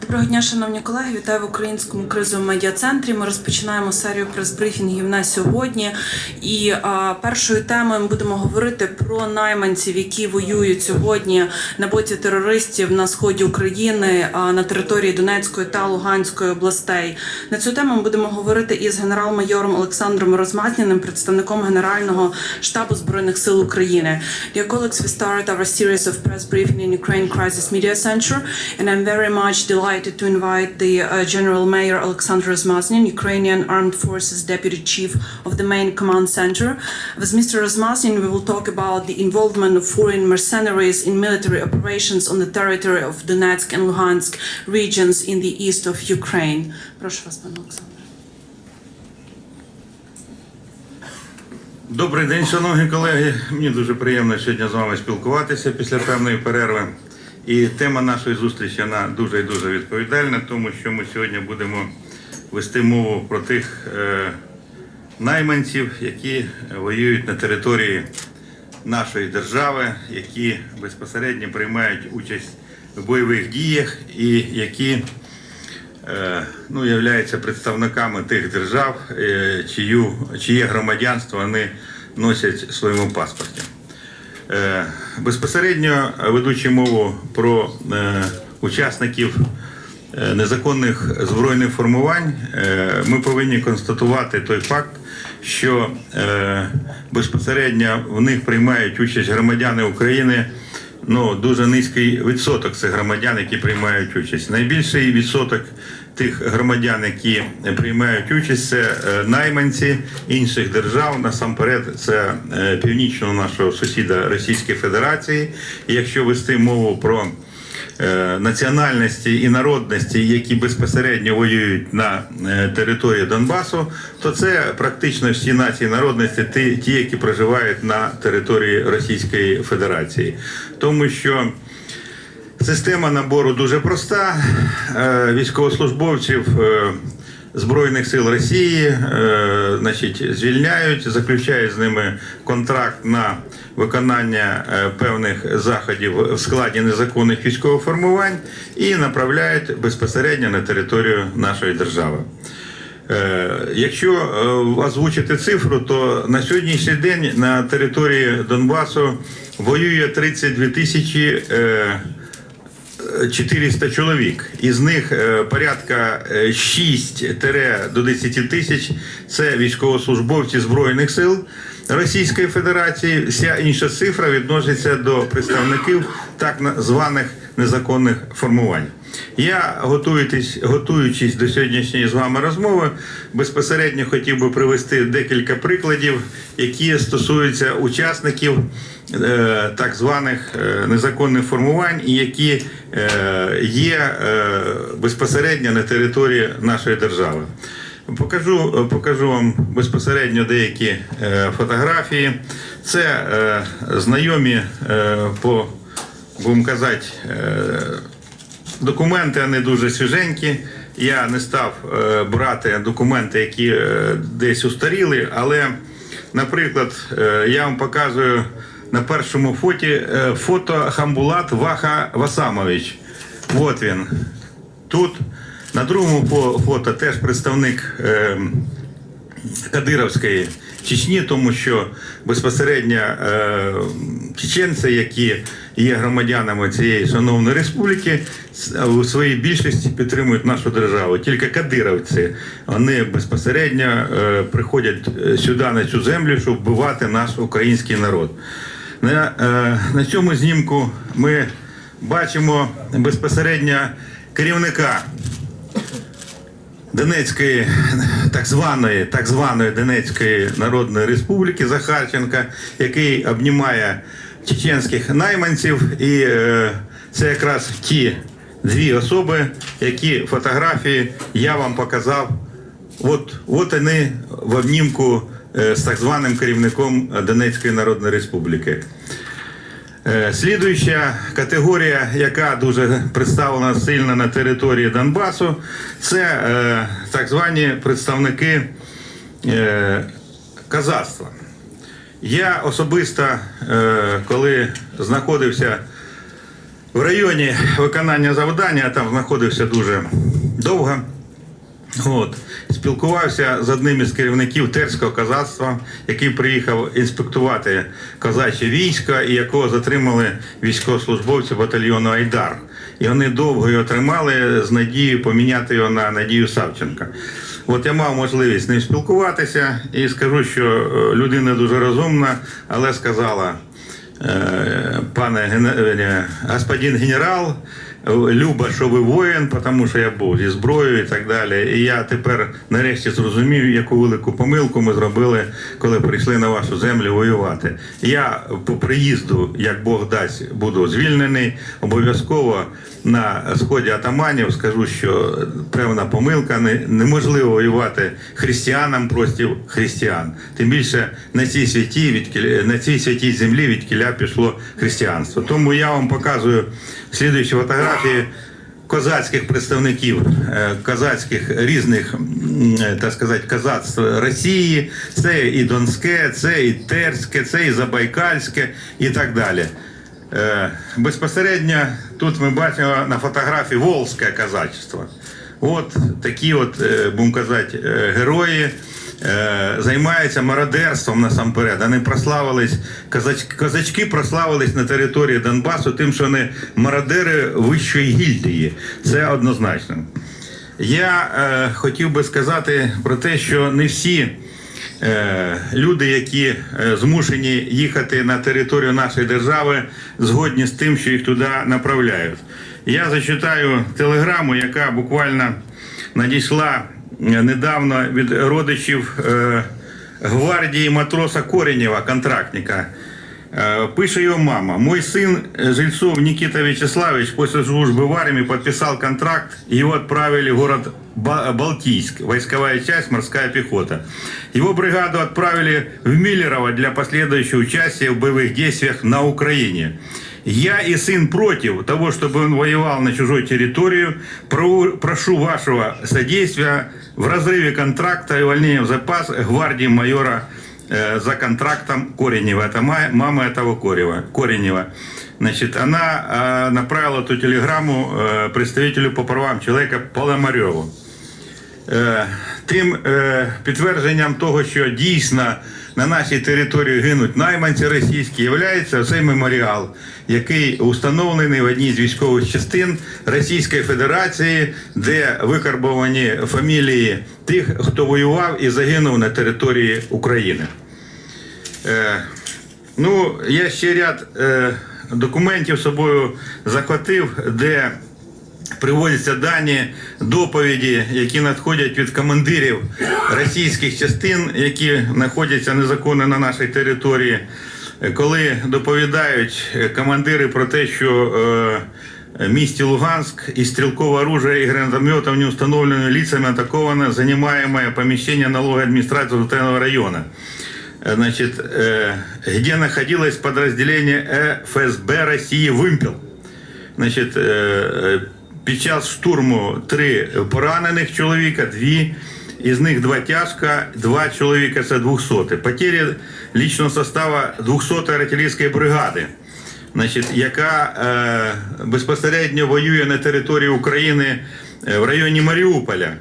Доброго дня, шановні колеги. Вітаю в українському кризовому медіа-центрі. Ми розпочинаємо серію прес-брифінгів на сьогодні. І а, першою темою ми будемо говорити про найманців, які воюють сьогодні на боці терористів на сході України а, на території Донецької та Луганської областей. На цю тему ми будемо говорити із генерал-майором Олександром Розмазніним, представником Генерального штабу збройних сил України. Dear colleagues, we start our series of press briefing in Ukraine Crisis Media Center, and I'm very much delighted to invite the uh, General Mayor Alexander Razmaznin, Ukrainian Armed Forces Deputy Chief of the main command center. With Mr. Razmaznin, we will talk about the involvement of foreign mercenaries in military operations on the territory of Donetsk and Luhansk regions in the east of Ukraine. Прошу вас, пане Олександре. Добрий день, шановні колеги. Мені дуже приємно сьогодні з вами спілкуватися після певної перерви. І тема нашої зустрічі вона дуже і дуже відповідальна, тому що ми сьогодні будемо вести мову про тих е, найманців, які воюють на території нашої держави, які безпосередньо приймають участь в бойових діях і які е, ну, являються представниками тих держав, е, чию, чиє громадянство вони носять в своєму паспорті. Е, Безпосередньо ведучи мову про е, учасників е, незаконних збройних формувань, ми повинні констатувати той факт, що безпосередньо в них приймають участь громадяни України. Ну, дуже низький відсоток цих громадян, які приймають участь. Найбільший відсоток тих громадян, які приймають участь, це е, найманці інших держав. Насамперед, це е, північного нашого сусіда Російської Федерації. І якщо вести мову про е, національності і народності, які безпосередньо воюють на території Донбасу, то це практично всі нації народності, ті, ті, які проживають на території Російської Федерації, тому що. Система набору дуже проста. Е, Військовослужбовців е, Збройних сил Росії е, значить, звільняють, заключають з ними контракт на виконання певних заходів в складі незаконних військових формувань і направляють безпосередньо на територію нашої держави. Якщо озвучити цифру, то на сьогоднішній день на території Донбасу воює 32 тисячі 400 чоловік. Із них е, порядка е, 6 до 10 тисяч це військовослужбовці Збройних сил Російської Федерації. Вся інша цифра відноситься до представників так званих незаконних формувань. Я готуючись, готуючись до сьогоднішньої з вами розмови, безпосередньо хотів би привести декілька прикладів, які стосуються учасників е, так званих е, незаконних формувань, і які е, є е, безпосередньо на території нашої держави. Покажу, покажу вам безпосередньо деякі е, фотографії. Це е, знайомі е, по, будемо казати, е, документи вони дуже свіженькі. Я не став е, брати документи, які е, десь устаріли, але, наприклад, е, я вам показую на першому фоті фото Хамбулат Ваха Васамович. От він. Тут. На другому фо- фото теж представник е, Кадировської Чечні, тому що безпосередньо е, чеченці, які є громадянами цієї шановної республіки, у своїй більшості підтримують нашу державу. Тільки кадировці вони безпосередньо е, приходять е, сюди на цю землю, щоб вбивати наш український народ. На, на цьому знімку ми бачимо безпосередньо керівника Донецької так званої, так званої Донецької Народної Республіки Захарченка, який обнімає чеченських найманців, і е, це якраз ті дві особи, які фотографії я вам показав. От, от вони в обнімку е, з так званим керівником Донецької Народної Республіки. Е, Слідуюча категорія, яка дуже представлена сильно на території Донбасу, це е, так звані представники е, казацтва. Я особисто, коли знаходився в районі виконання завдання, там знаходився дуже довго. От. Спілкувався з одним із керівників терського козацтва, який приїхав інспектувати козаче військо, і якого затримали військовослужбовці батальйону Айдар. І вони довго його тримали з надією поміняти його на Надію Савченка. От я мав можливість з ним спілкуватися і скажу, що е, людина дуже розумна, але сказала, Е, пане е, господин генерал, Люба, що ви воїн, тому що я був зі зброєю і так далі. І я тепер нарешті зрозумів, яку велику помилку ми зробили, коли прийшли на вашу землю воювати. Я по приїзду, як Бог дасть, буду звільнений. Обов'язково на сході атаманів скажу, що певна помилка неможливо воювати християнам проти християн. Тим більше на цій святі від на цій святій землі від кіля пішло християнство. Тому я вам показую слідуючі фотографії козацьких представників е, козацьких різних, е, так сказати, козацтв Росії. Це і Донське, це і Терське, це і Забайкальське і так далі. Е, Безпосередньо тут ми бачимо на фотографії Волзьке казачество. От такі, от, е, будемо казати, е, герої е, займаються мародерством насамперед. Вони прославились, козач, козачки прославились на території Донбасу тим, що вони мародери вищої гільдії. Це однозначно. Я е, хотів би сказати про те, що не всі люди, які е, змушені їхати на територію нашої держави, згодні з тим, що їх туди направляють. Я зачитаю телеграму, яка буквально надійшла е, недавно від родичів е, гвардії матроса Коренєва, контрактника. Э, Пише его мама. Мой сын э, Жильцов Никита Вячеславович после службы в армии подписал контракт. Его отправили в город Ба- Балтийск. Войсковая часть, морская пехота. Его бригаду отправили в Миллерово для последующего участия в боевых действиях на Украине. Я и сын против того, чтобы он воевал на чужой территории. Про- Прошу вашего содействия в разрыве контракта и увольнения в запас гвардии майора э, за контрактом Коренева. Это ма- мама этого Корева, Коренева. Значит, она э, направила эту телеграмму э, представителю по правам человека Поломареву. Е, Тим е, підтвердженням того, що дійсно на нашій території гинуть найманці російські, є цей меморіал, який установлений в одній з військових частин Російської Федерації, де викарбовані фамілії тих, хто воював і загинув на території України. Е, ну, я ще ряд документів собою захватив, де приводяться дані доповіді, які надходять від командирів російських частин, які знаходяться незаконно на нашій території, Е, коли доповідають е, командири про те, що е, в місті Луганськ і стрелковое оружие и гранатометов неустановленными лицами атаковано занимаемое помещение налоговой администрации Лутенного района. Э, Значит, э, где находилось подразделение ФСБ России «Вымпел». Значить, е, е, під час штурму три поранених чоловіка, дві, із них два тяжко, два чоловіка це 200. Потері лічного составу 200 артилерійської бригади, значить, яка е, безпосередньо воює на території України е, в районі Маріуполя.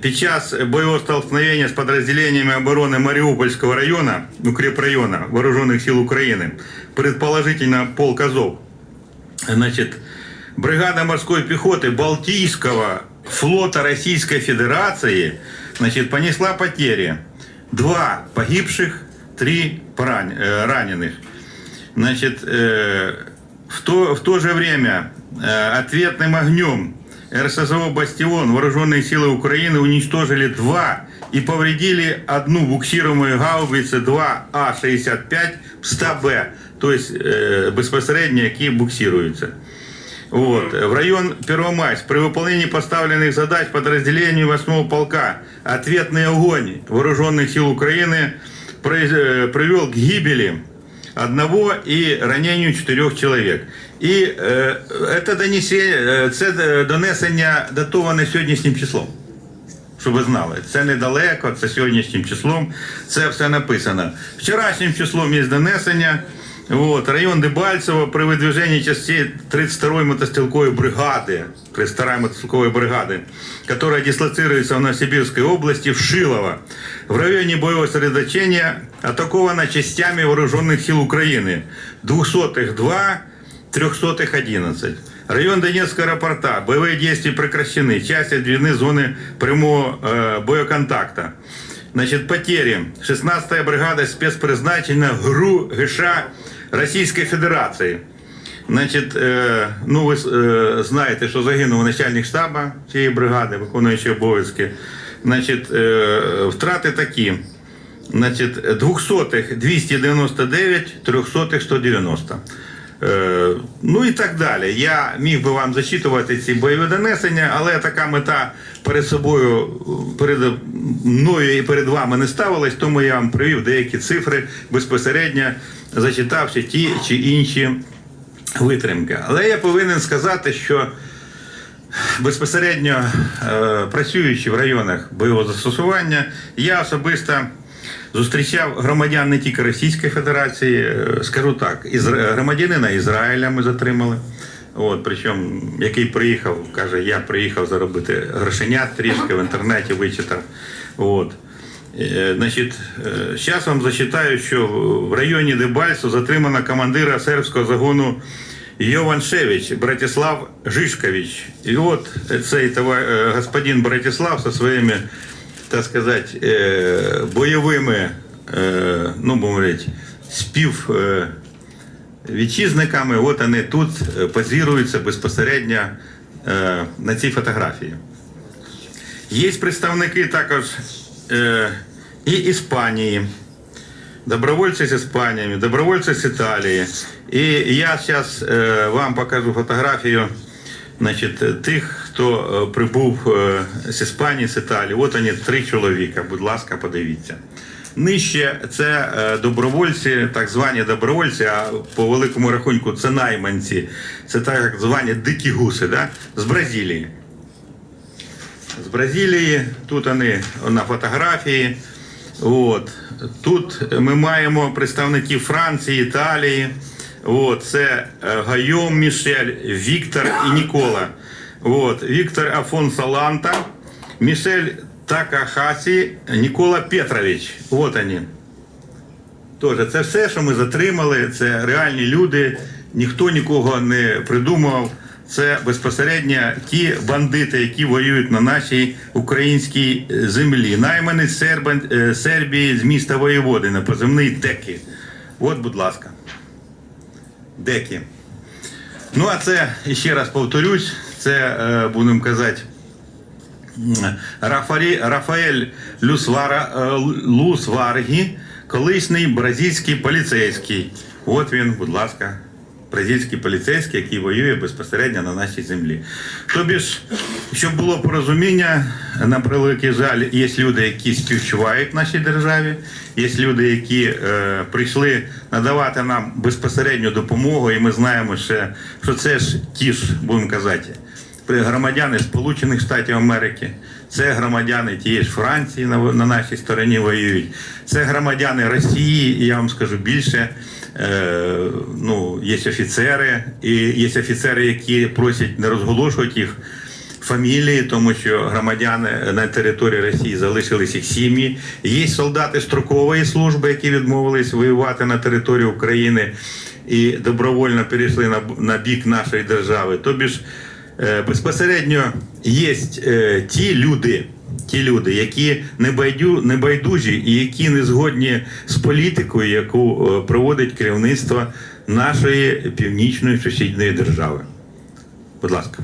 Під час бойового столкновения з підрозділеннями оборони Маріупольського району, укрепрайона Вооружених сил України, предположительно полк Азов, Значит, бригада морской пехоты Балтийского флота Российской Федерации значит, понесла потери. Два погибших, три поран- э, раненых. Значит, э, в, то, в то же время э, ответным огнем РСЗО «Бастион» вооруженные силы Украины уничтожили два и повредили одну буксируемую гаубицу 2А-65 СТА-Б, то есть э, безпосередньо, які буксируються. Вот. В район Первомайск при выполнении поставленных задач подразделению 8 полка ответный огонь вооруженных сил Украины произ- э, привел к гибели одного и ранению чотирьох чоловік. І е, це, донесе- е, це е, донесення датоване сьогоднішнім числом. Щоб ви знали, це недалеко, це сьогоднішнім числом, це все написано. Вчорашнім числом є донесення Вот, район Дебальцево при выдвижении частей 32-й мотострелковой бригады, 32-й мотострелковой бригады, которая дислоцируется в Новосибирской области, в Шилово, в районе боевого сосредоточения атакована частями вооруженных сил Украины. 200-х 2, 300-х 11. Район Донецкого аэропорта. Боевые действия прекращены. Части отведены зоны прямого э, боеконтакта. Значит, потери. 16-я бригада спецпризначення ГРУ ГШ Російської Федерації. Значить, е, ну ви е, знаєте, що загинув начальник штабу цієї бригади, виконуючий обов'язки. Значить, е, втрати такі. Значить, 200-х 299, 300-х 190. Е, ну і так далі. Я міг би вам зачитувати ці бойові донесення, але така мета перед собою, перед мною і перед вами не ставилась, тому я вам привів деякі цифри безпосередньо зачитавши ті чи інші витримки. Але я повинен сказати, що безпосередньо е, працюючи в районах бойового застосування, я особисто зустрічав громадян не тільки Російської Федерації, е, скажу так, громадянина Ізраїля ми затримали. От, причому, який приїхав, каже, я приїхав заробити грошенят трішки в інтернеті вичитав. От. Е, Значить, зараз вам зачитаю, що в районі Дебальцу затримано командира сербського загону Йованшевич Братислав Жишкович. І от цей е, господин Братислав со своїми, так сказати, е, бойовими, е, ну, будемо говорити, спів. е, вітчизниками, от вони тут е, позируються безпосередньо е, на цій фотографії. Є представники також е, і Іспанії, добровольці з Іспанії, добровольці з Італії. І я зараз вам покажу фотографію значить, тих, хто е, прибув е, з Іспанії, з Італії. От вони три чоловіка. Будь ласка, подивіться. Нижче це е, добровольці, так звані добровольці, а по великому рахунку це найманці, це так звані дикі гуси да? з Бразилії. З Бразилії, тут вони на фотографії. От. Тут ми маємо представників Франції, Італії. От. Це Гайом Мішель, Віктор і Нікола. От. Віктор Афонсо Ланта, Мішель Такахасі, Нікола Петрович. От вони. Тоже це все, що ми затримали, це реальні люди, ніхто нікого не придумав. Це безпосередньо ті бандити, які воюють на нашій українській е, землі. Найманець е, Сербії з міста Воєводина, позивний Деки. От, будь ласка. Деки. Ну, а це, ще раз повторюсь, це, е, будемо казати, Рафарі, Рафаель Люсвара, е, Лусваргі, колишній бразильський поліцейський. От він, будь ласка, бразильський поліцейський, який воює безпосередньо на нашій землі. Тобі ж, щоб було порозуміння, на превеликий жаль, є люди, які співчувають нашій державі, є люди, які е, прийшли надавати нам безпосередню допомогу, і ми знаємо, ще, що це ж ті ж, будемо казати, громадяни Сполучених Штатів Америки, це громадяни тієї ж Франції на, на нашій стороні воюють, це громадяни Росії, і я вам скажу більше. Е, ну, є офіцери, і є офіцери, які просять не розголошувати їх фамілії, тому що громадяни на території Росії залишились їх сім'ї. Є солдати строкової служби, які відмовились воювати на території України і добровольно перейшли на, на бік нашої держави. Тобі ж безпосередньо є е, ті люди. Ті люди, які не байду, не байдужі і які не згодні з політикою, яку е, проводить керівництво нашої північної сусідньої держави. Будь ласка.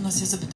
У нас є запитання.